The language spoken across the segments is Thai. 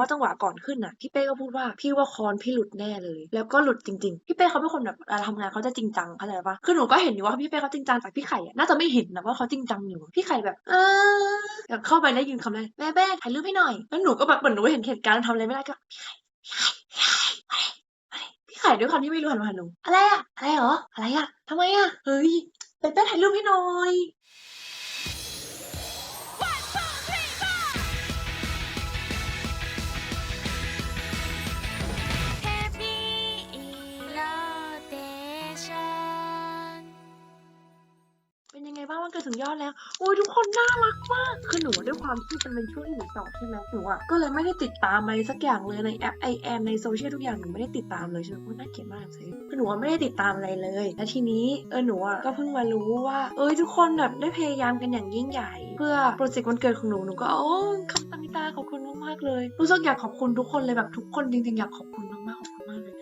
ราะจังหวะก่อนขึ้นน่ะพี่เป้ก็พูดว่าพี่ว่าคอนพี่หลุดแน่เลย แล้วก็หลุดจริงๆพี่เป้เขาเป็นคนแบบทำงานเขาจะจริงจังเข้าใจปะคือหนูก็เห็นอยู่ว่าพี่เป้เขาจริงจังแต่พี่ไข่น่าจะไม่เห็นนะว่าเขาจริงจังอยู่พี่ไข่แบบเออแบบเข้าไปได้ยินคำแรกแม่แม่ถ่ายรูปให้หน่อยแล้วหนูก็แบบเหมือนหนูเห็นเหตุการณ์ทำอะไรไม่ได้ก็พี่ไข่พี่ไข่พี่ไข่พี่ไข่ด้วยความที่ไม่รู้หันมาหนูอะไรอะอะไรเหรออะไรอะทำไมอะเฮ้ยเป้เป้ถ่ายรูปให้หน่อย ฉัน เป็นยังไงบ้างวันเกิดถึงยอดแล้ว โอ้ยทุกคนน่ารักมาก คือหนูด้วยความที่เป็นช่วงที่หนูสอบใช่ไหมหนูอะก็เลยไม่ได้ติดตามอะไรสักอย่างเลยในแอปไอแอมในโซเชียลทุกอย่างหนูไม่ได้ติดตามเลยใช่ไหมน่าเกลียดมากเลยคือหนูไม่ได้ติดตามอะไรเลย และทีนี้เออหนูอะก็เพิ่งมารู้ว่า เอ้ยทุกคนแบบได้พยายามกันอย่างยิ่งใหญ่ เพื่อโปรเจกต์วันเกิดของหนูหนูก็โอ้ขอบคุณตาขอบคุณมากๆเลยรู้สึกอยากขอบคุณทุกคนเลยแบบทุกคนจริงๆอยากขอบคุณมากๆขอบคุณมากเลย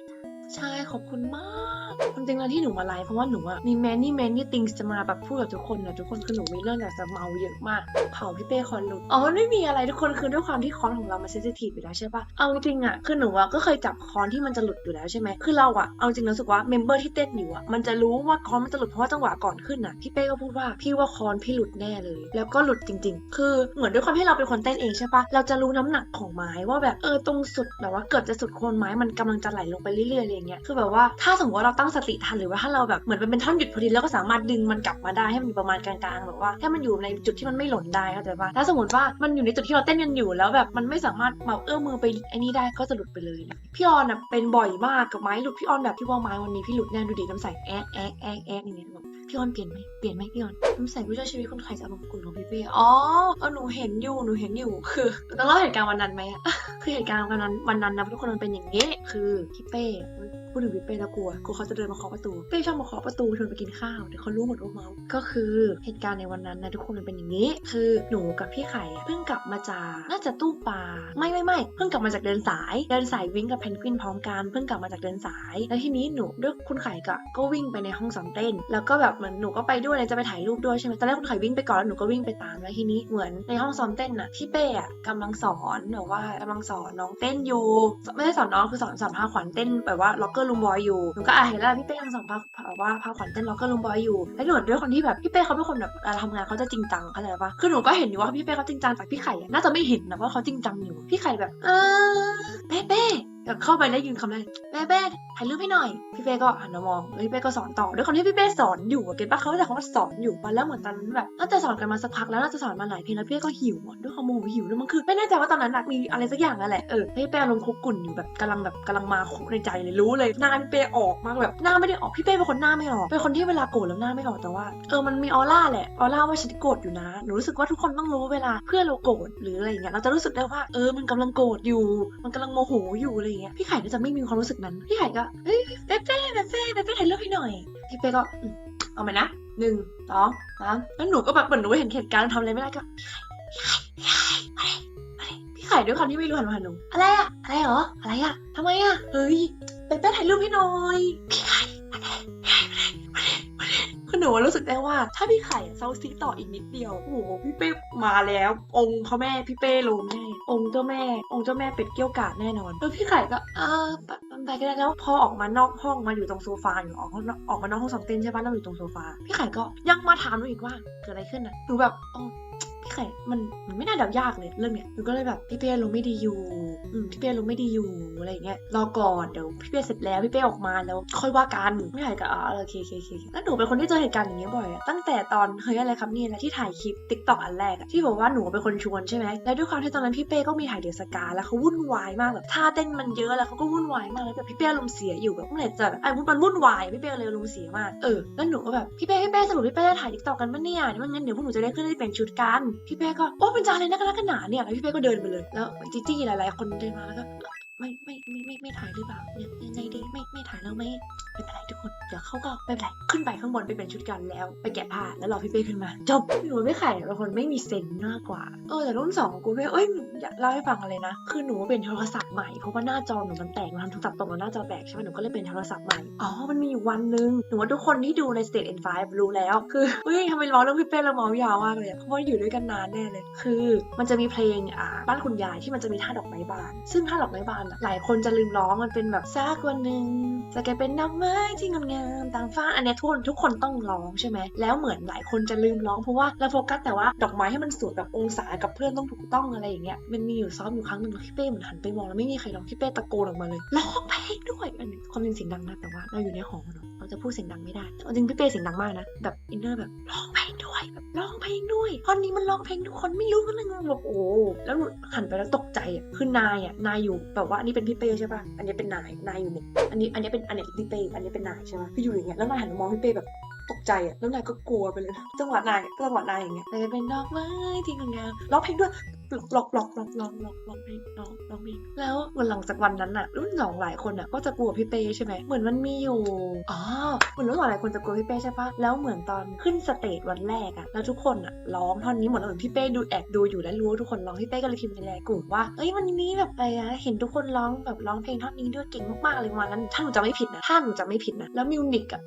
ใช่ขอบคุณมาก ความจริงแล้วที่หนูมาไลฟ์เพราะว่าหนูอะมี many many things จะมาแบบพูดกับทุกคนนะทุกคนคือหนูมีเรื่องอยากจะเมาเยอะมาก เผาพี่เป้คอนหลุดอ๋อมันไม่มีอะไรทุกคนคือด้วยความที่คอนของเรามันเซนซิทีฟอยู่แล้วใช่ปะเอาจริงอะคือหนูอะก็เคยจับคอนที่มันจะหลุดอยู่แล้วใช่ไหมคือเราอะเอาจริงรู้สึกว่าเมมเบอร์ที่เต้นอยู่อะมันจะรู้ว่าคอนมันจะหลุดเพราะว่าจังหวะก่อนขึ้นอะพี่เป้ก็พูดว่าพี่ว่าคอนพี่หลุดแน่เลย แล้วก็หลุดจริง ๆ คือเหมือนด้วยความที่เราเป็นคนเต้นเองใช่ปะเราจะรู้น้ำหนักของไม้ว่าแบบเออตรงสุดแบบว่าเกือบจะสุดโคนไม้มันกำลังจะไหลลงไปเรื่อยๆอะไรเงี้ยคือแบบว่าถ้าสมมติว่าเราตั้งสติทันหรือว่าถ้าเราแบบเหมือนเป็นท่อนหยุดพอดีแล้วก็สามารถดึงมันกลับมาได้ให้มันอยู่ประมาณกลางๆแบบว่าให้มันอยู่ในจุดที่มันไม่หล่นได้เข้าใจปะถ้าสมมติว่ามันอยู่ในจุดที่เราเต้นกันอยู่แล้วแบบมันไม่สามารถมาเอื้อมมือไปไอ้นี่ได้ก็จะหลุดไปเลยพี่ออนอะเป็นบ่อยมากกับไม้หลุดพี่ออนแบบพี่ว่าไม้วันนี้พี่หลุดแน่ดูดิน้ำใสแอ๊กแอ๊กแอ๊กแอ๊กอย่างเงี้ยแบบพี่ออนเปลี่ยนไหมเปลี่ยนไหมพี่ออนน้ำใสผู้ช่วยชีวิตคนไข้จะเอามงกุฎของพี่เป้อ๋อเออหนูเห็นอยู่หนูเห็นอยู่คือต้องเล่าเหตุการณ์วันนั้นไหมอะคือเหตุการณ์วันนั้นวันนั้นนะทุกคนมันเป็นอย่างนี้คือพี่เป้ พูดถึงพี่เป้แล้วกลัวกลัวเขาจะเดินมาเคาะประตูเป้ชอบมาเคาะประตูชวนไปกินข้าวเดี๋ยวเขารู้หมดว่าเมาก็คือเหตุการณ์ในวันนั้นนะทุกคนมันเป็นอย่างนี้ คือหนูกับพี่ไข่เพิ่งกลับมาจากน่าจะตู้ปลาไม่ไม่ไม่เพิ่งกลับมาจากเดินสาย เดินสายวิ่งกับเพนกวินพร้อมกันเพิ่งกลับมาจากเดินสาย แล้วทีนี้หนูด้วยคุณไข่ก็ก็วิ่งไปในห้องซ้อมเต้น แล้วก็แบบเหมือนหนูก็ไปด้วยเลยจะไปถ่ายรูปด้วยใช่ไหมตอนแรกคุณไข่วิ่งไปก่อนแล้วหนูก็วิ่งไปตามแล้วทีนี้เหมือนในห้องซ้อมเต้นน่ะพี่เป้อะกำลังสอนแบบว่ากำลังสอนน้องเต้นอยู่ไม่ได้สอนน้องคือสอนสอนพาขวัญเต้นแบบว่าล็อกเกอร์ลูมบอยอยู่หนูก็อะเห็นแล้วพี่เป้ยังสอนพาแบบว่าพาขวัญเต้นล็อกเกอร์ลุมบอยอยู่แล้วหนูด้วยคนที่แบบพี่เป้เขาเป็นคนแบบเวลาทำงานเขาจะจริงจังเข้าใจปะคือหนูก็เห็นอยู่ว่าพี่เป้เขาจริงจังแต่พี่ไข่อะน่าจะไม่เห็นนะว่าเขาจริงจังอยู่พี่ไข่แบบเออเป้เป้แบบเข้าไปได้ยินคำแรกเป้เป้ ถ่ายรูปให้หน่อย พี่เป้ก็หันมามองพี่เป้ก็สอนต่อด้วยความที่พี่เป้สอนอยู่เก็ตปะเขาแต่เขาว่าสอนอยู่ปะแล้วเหมือนตอนนั้นแบบน่าจะสอนกันมาสักพักแล้วน่าจะสอนมาหลายเพลงแล้วพี่เป้ก็หิวด้วยความโมโหหิวแล้วมันคือไม่แน่ใจว่าตอนนั้นมีอะไรสักอย่างนั่นแหละเออพี่เป้อารมณ์คุกกุ่นอยู่แบบกำลังแบบกำลังมาคุกในใจเลยรู้เลยหน้าพี่เป้ออกมากแบบหน้าไม่ได้ออกพี่เป้เป็นคนหน้าไม่ออกเป็นคนที่เวลาโกรธแล้วหน้าไม่ออกแต่ว่าเออมันมีออร่าแหละออร่าว่าฉันโกรธอยู่นะหนูรู้สึกว่าทุกคนต้องรู้เวลาเพื่อนเราโกรธหรืออะไรอย่างเงี้ยเราจะรู้สึกได้ว่าเออมันกำลังโกรธอยู่ มันกำลังโมโหอยู่อะไรอย่างเงี้ยพี่ไข่ก็จะไม่มีความรู้สึกนั้นพี่ไข่ก็เฮ้ยเป้เป้เป้เป้เป้เป้ถ่ายรูปให้หน่อยพี่เป้ก็อืมเอาไหมนะหนึ่งสองสามแล้วหนูก็แบบเหมือนหนูเห็นเหตุการณ์ทำอะไรไม่ได้ก็พี่ไข่ด้วยความที่ไม่รู้หันมาหาหนูอะไรอะอะไรเหรออะไรอะทำไมอะเฮ้ยเป้เป้ถ่ายรูปให้หน่อยพี่ไข่ นูรู้สึกได้ว่า ถ้าพี่ไข่เซาซีต่ออีกนิดเดียว โอ้โหพี่เป้มาแล้ว องค์พระแม่พี่เป้ลงแน่องค์เจ้าแม่ องค์เจ้าแม่เป็ดเกี้ยวกาดแน่นอนแล้วพี่ไข่ก็เออไปก็ได้แล้วพอออกมานอกห้องมาอยู่ตรงโซฟาอยู่ออกออกมานอกห้องสองเต้นใช่ปะแล้วอยู่ตรงโซฟาพี่ไข่ก็ยังมาถามหนูอีกว่าเกิดอะไรขึ้นอะหนูแบบี่ไข่มันมันไม่น่าเดายากเลยเรื่องเนี้ยหนูก็เลยแบบพี่เป้ลงไม่ดีอยู่อืมพี่เป้ลงไม่ดีอยู่อะไรอย่างเงี้ยรอก่อนเดี๋ยวพี่เป้เสร็จแล้วพี่เป้ออกมาแล้วค่อยว่ากันพี่ไข่ก็อ๋อโอเคโอเคโอเคแล้วหนูเป็นคนที่เจอเหตุการณ์อย่างเงี้ยบ่อยอะตั้งแต่ตอนเฮ้ยอะไรครับเนี่ยแหละที่ถ่ายคลิปติ๊กต็อกอันแรกอะที่บอกว่าหนูเป็นคนชวนใช่ไหมแล้วด้วยความที่ตอนนั้นพี่เป้ก็มีถ่ายเดือดสกาแล้วเขาวุ่นวายมากแบบท่าเต้นมันเยอะแล้วเขาก็วุ่นวายมากแล้วแบบพี่เป้อารมณ์เสียอยู่แบบเมื่อไหร่จะไอ้วุ่นมันวุ่นวายพี่เป้เลยอารมณ์เสียมากเออแล้วหนูก็แบบพี่เป้พี่เป้สรุปพี่เป้จะถ่ายติ๊กต็อกกันปะเนี่ยงั้นเดี๋ยวพวกหนูจะได้ขึ้นได้เปลี่ยนชุดกันพี่เป้ก็โอ้เป็นจานเลยนะกันนะกันหนาเนี่ยแล้วพี่เป้ก็เดินไปเลย แล้วจีจี้หลายๆ คนเดินมาแล้วก็ไม่ไม่ไม่ไม่ไม่ถ่ายหรือเปล่ายยังไงดีไม่ไม่ถ่ายแล้วไหม ไม่เป็นไรทุกคน เดี๋ยวเขาก็ไม่เป็นไรขึ้นไปข้างบนไปเป็นชุดกันแล้ว ไปแกะผ้าแล้วรอพี่เป้ขึ้นมา จบหนูไม่ไข่เป็นคนไม่มีเซนมากกว่า เออแต่รุ่นสองกูเป้เอ้ยอยากเล่าให้ฟังอะไรนะ คือหนูเป็นโทรศัพท์ใหม่เพราะว่าหน้าจอหนูมันแตกมันทำโทรศัพท์ตกแล้วหน้าจอแตกใช่ไหมหนูก็เลยเป็นโทรศัพท์ใหม่ อ๋อ มันมีอยู่วันหนึ่งหนูว่าทุกคนที่ดูใน State n 5รู้แล้ว คือเฮ้ยทำไมร้องเรื่องพี่เป้แล้วเมายาวมากเลยเพราะว่าอยู่ด้วยกันนานแน่เลย คือมันจะมีเพลงอ่าบ้านคุณยายที่มันจะมีท่าดอกไม้บาน ซึ่งท่าดอกไม้บานอะหลายคนจะลืมร้องมันเป็นแบบสักวันหนึ่งจะกเป็นดอกไม้ที่งดงามต่างฟ้าอันเนี้ยทุกคนทุกคนต้องร้องใช่ไหมแล้วเหมือนหลายคนจะลืมร้องเพราะว่าเราโฟกัสแต่ว่าดอกไม้ให้มันสวยแบบองศากับเพื่อนต้องถูกต้องอะไรอย่างเงี้ยมันมีอยู่ซ้อมอยู่ครั้งหนึ่งแล้วพี่เป้เหมือนหันไปมองแล้วไม่มีใครร้องพี่เป้ตะโกนออกมาเลยร้องเพลงด้วยอันนี้ความจริงเสียงดังนะแต่ว่าเราอยู่ในหอเนาะเรา จะพูดเสียงดังไม่ได้จริงพี่เป้เสียงดังมากนะ แบบอินเนอร์แบบร้องเพลงด้วยแบบร้องเพลงด้วยตอนนี้มันร้องเพลงทุกคนไม่รู้กันเลยงงแบบโอ้แล้วหนูหันไปแล้วตกใจอะคือนายอะนายอยู่แบบว่าอันนี้เป็นพี่เป้ใช่ป่ะอันนี้เป็นนายนายอยู่เนี่ยอันนี้อันนี้เป็นอันนี้พี่เป้อันนี้เป็นนายใช่ไหมคืออยู่อย่างเงี้ยแล้วนายหันมามองพี่เป้แบบตกใจอะแล้วนายก็กลัวไปเลยจังหวะนายจังหวะนายอย่างเงี้ยนายจะเป็นดอกไม้ที่งดงามร้องเพลงด้วย ลอกหลอกหลอกหลอกหลอกหลอกเพลงหลอกหลอกเพลงแล้ววันหลังจากวันนั้นอะรุ่นสองหลายคนอะก็จะกลัวพี่เป้ใช่ไหมเหมือนมันมีอยู่อ๋อเหมือนรุ่นสองหลายคนจะกลัวพี่เป้ใช่ปะแล้วเหมือนตอนขึ้นสเตจวันแรกอะแล้วทุกคนอะร้องท่อนนี้หมดเลยพี่เป้ดูแอบดูอยู่แล้วรู้ว่าทุกคนร้องพี่เป้ก็เลยพิมพ์ในไลน์กลุ่มว่าเอ้ยวันนี้แบบอะไรนะเห็นทุกคนร้องแบบร้องเพลงท่อนนี้ด้วยเก่งมากๆเลยวันนั้นถ้าหนูจำไม่ผิดนะถ้าหนูจำไม่ผิดนะแล้วมิวนิกอะ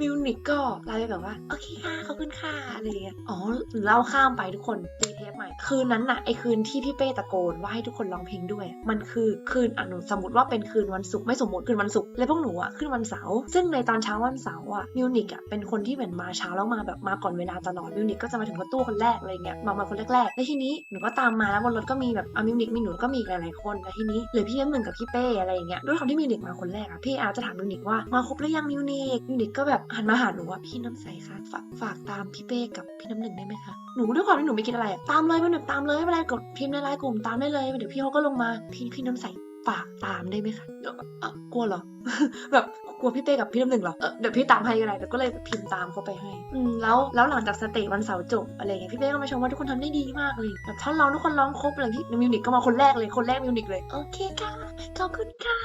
มิวนิกก็ไลน์แบบว่าโอเคค่ะขอบคุณค่ะอะไรเงี้ยอ๋อเล่าข้ามไปทุกคนตีเทปใหม่คืนนั้นน่ะไอคืนที่พี่เป้ตะโกนว่าให้ทุกคนร้องเพลงด้วย มันคือคืนอะหนูสมมติว่าเป็นคืนวันศุกร์ไม่สมมติคืนวันศุกร์แล้วพวกหนูอะขึ้นวันเสาร์ซึ่งในตอนเช้าวันเสาร์อะมิวนิกอะเป็นคนที่เหมือนมาเช้าแล้วมาแบบมาก่อนเวลาตลอดมิวนิกก็จะมาถึงรถตู้คนแรกอะไรเงี้ยมามาคนแรกๆแล้วทีนี้หนูก็ตามมาแล้วบนรถก็มีแบบอะมิวนิกมีหนูก็มีหลายๆคนแล้วทีนี้เหลือพี่น้ำหนึ่งกับพี่เป้อะไรอย่างเงี้ยด้วยความที่มิวนิกมาคนแรกอะพี่อาร์จะถามมิวนิกว่ามาครบหรือยังมิวนิกมิวนิกก็แบบหันมาหาหนูว่าพี่น้ำใสคะฝากฝากตามพี่เป้กับพี่น้ำหนึ่งได้ไหมคะหนูด้วยความที่หนูไม่คิดอะไรตามเลยมิวนิกตามเลยไม่เป็นไรกดพิมพ์ในไลน์กลุ่มตามได้เลย เดี๋ยวพี่เขาก็ลงมา พี่พี่น้ำใสฝากตามได้ไหมคะเดี๋ยวก็อะกลัวเหรอ แบบกลัวพี่เป้กับพี่น้ำหนึ่งเหรอเออเดี๋ยวพี่ตามให้ก็ได้แต่ก็เลยพิมพ์ตามเขาไปให้ อืมแล้วแล้วหลังจากสเตจวันเสาร์จบอะไรเงี้ยพี่เป้ก็มาชมว่าทุกคนทำได้ดีมากเลยแบบท่อนร้องทุกคนร้องครบเลยพี่มิวนิกก็มาคนแรกเลยคนแรกมิวนิกเลยโอเคค่ะขอบคุณค่ะ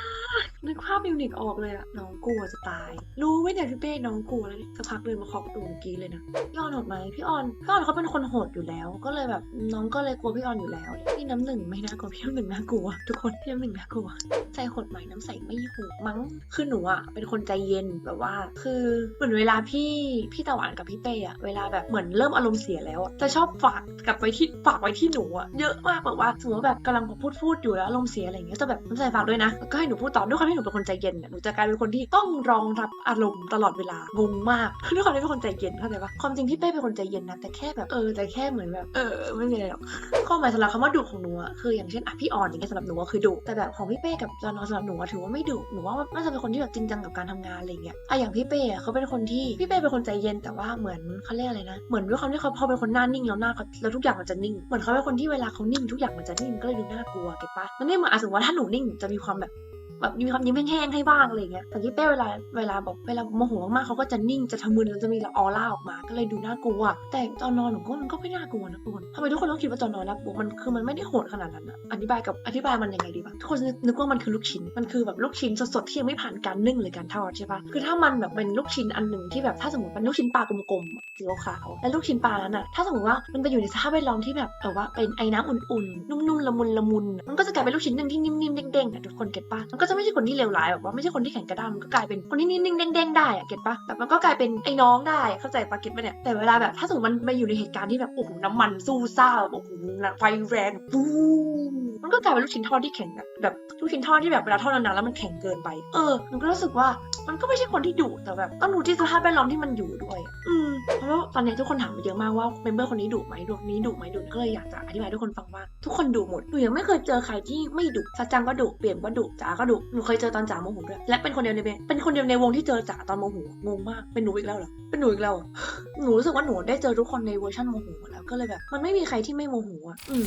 นึกภาพมิวนิกออกเลยอะน้องกลัวจะตาย รู้ไหมเนี่ยพี่เป้น้องกลัวแล้วเนี่ยสักพักเดินมาเคาะประตูเมื่อกี้เลยนะพี่ออนโหดไหมพี่ออนพี่ออนเขาเป็นคนโหดอยู่แล้ว ก็เลยแบบน้องก็เลยกลัวพี่ออนอยู่แล้วพี่น้ำหนึ่งไม่น่ากลัวพี่น้ำหนึ่งน่ากลัวทุกคนพี่น้ำหนึ่งน่ากลัวใจโหดไหมน้ำใสไม่หดมั้งคือหนูอะเป็นคนใจเย็นแบบว่า คือเหมือนเวลาพี่พี่ตะวันกับพี่เป้อะเวลาแบบเหมือนเริ่มอารมณ์เสียแล้วอะจะชอบฝากกลับไปที่ฝากไว้ที่หนูอะเยอะมากแบบว่าสมมติแบบกำลังพูดพูดอยู่แล้วอารมณ์เสียอะไรเงี้ยจะแบบน้ำใสฝากด้วยนะแล้วก็ให้หนูพูดต่อด้วยความที่หนูเป็นคนใจเย็นหนูจะกลายเป็นคนที่ต้องรองรับอารมณ์ตลอดเวลางงมากด้วยความที่เป็นคนใจเย็นเข้าใจปะความจริงพี่เป้เป็นคนใจเย็นนะแต่แค่แบบเออแต่แค่เหมือนแบบเออไม่มีอะไรหรอกความหมายสำหรับคำว่าดุของหนูอะคืออย่างเช่นอะพี่ออนอย่างเงี้ยสำหรับหนูก็คือดุแต่แบบของพี่เป้กับจอนอสำหรับหนูอะถือว่าไม่ดุหนูว่าน่าจะเป็นคนที่แบบจริงจังกับการทำงานอะไรเงี้ยอะอย่างพี่เป้อะเขาเป็นคนที่พี่เป้เป็นคนใจเย็นแต่ว่าเหมือนเขาเรียกอะไรนะเหมือนด้วยความที่เขาพอเป็นคนหน้านิ่งแล้วหน้าเขาแล้วทุกอย่างมันจะนิ่งเหมือนเขาเป็นคนที่เวลาเขานิ่งทุกอย่างมันจะนิ่งก็เลยดูน่ากลัวเก็ตปะมันไม่เหมือนอาสมมติว่าถ้าหนูนิ่งจะมีความแบบ แบบมีความยิ้มแห้งๆให้บ้างอะไรเงี้ยแต่ที่เป้เวลาเวลาแบบเวลาโมโหมากๆเขาก็จะนิ่งจะทะมึนแล้วจะมีละออร่าออกมา ก็เลยดูน่ากลัว แต่ตอนนอนหนูก็มันก็ไม่น่ากลัวนะทุกคนทำไมทุกคนต้องคิดว่าตอนนอนน่ากลัวมันคือมันไม่ได้โหดขนาดนั้นอะอธิบายกับอธิบายมันยังไงดีบ้างทุกคนนึกว่ามันคือลูกชิ้นมันคือแบบลูกชิ้นสดๆที่ยังไม่ผ่านการนึ่งหรือการทอดใช่ปะคือถ้ามันแบบเป็นลูกชิ้นอันหนึ่งที่แบบถ้าสมมติเป็นลูกชิ้นปลากลมๆสีขาวแล้วลูกชิ้นปลานั้นอะถ้าสมมติว่ามันไปอยู่ในสภาพแวดล้อมที่แบบเออว่าเป็นไอ้น้ำอุ่นๆนุ่มๆละมุนละมุนมันก็จะกลายเป็นลูกชิ้นหนึ่งที่นิ่มๆเด้งๆอะทุกคนเก็ตปะมันก็จะไม่ใช่คนที่เลวร้ายแบบว่าไม่ใช่คนที่แข็งกระด้างมันก็กลายเป็นคนที่นิ่งๆเด้งๆได้อะเก็ตปะแบบมันก็กลายเป็นไอ้น้องได้เข้าใจปะเก็ตปะเนี่ยแต่เวลาแบบถ้าสมมติมันมาอยู่ในเหตุการณ์ที่แบบโอ้โหน้ำมันสู้ซ่าแบบโอ้โหไฟแรงปูม มันก็กลายเป็นลูกชิ้นทอดที่แข็งอะแบบลูกชิ้นทอดที่แบบเวลาทอดนานๆแล้วมันแข็งเกินไป เออหนูก็รู้สึกว่ามันก็ไม่ใช่คนที่ดุแต่แบบต้องดูที่สภาพแวดล้อมที่มันอยู่ด้วยอะอืมเพราะว่าตอนนี้ทุกคนถามมาเยอะมากว่าเมมเบอร์คนนี้ดุไหมดุนี้ดุไหมดุก็เลยอยากจะอธิบายให้ทุกคนฟังว่า ทุกคนดุหมดหนูยังไม่เคยเจอใครที่ไม่ดุสัจจังก็ดุเปลี่ยนก็ดุจ๋าก็ดุหนูเคยเจอตอนจ๋าโมโหด้วยและเป็นคนเดียวในเป็นคนเดียวในวงที่เจอจ๋าตอนโมโหงงมากเป็นหนูอีกแล้วเหรอเป็นหนูอีกแล้วหนูรู้สึกว่าหนูได้เจอทุกคนในเวอร์ชันโมโหแล้วก็เลยแบบ มันไม่มีใครที่ไม่โมโหอะอืม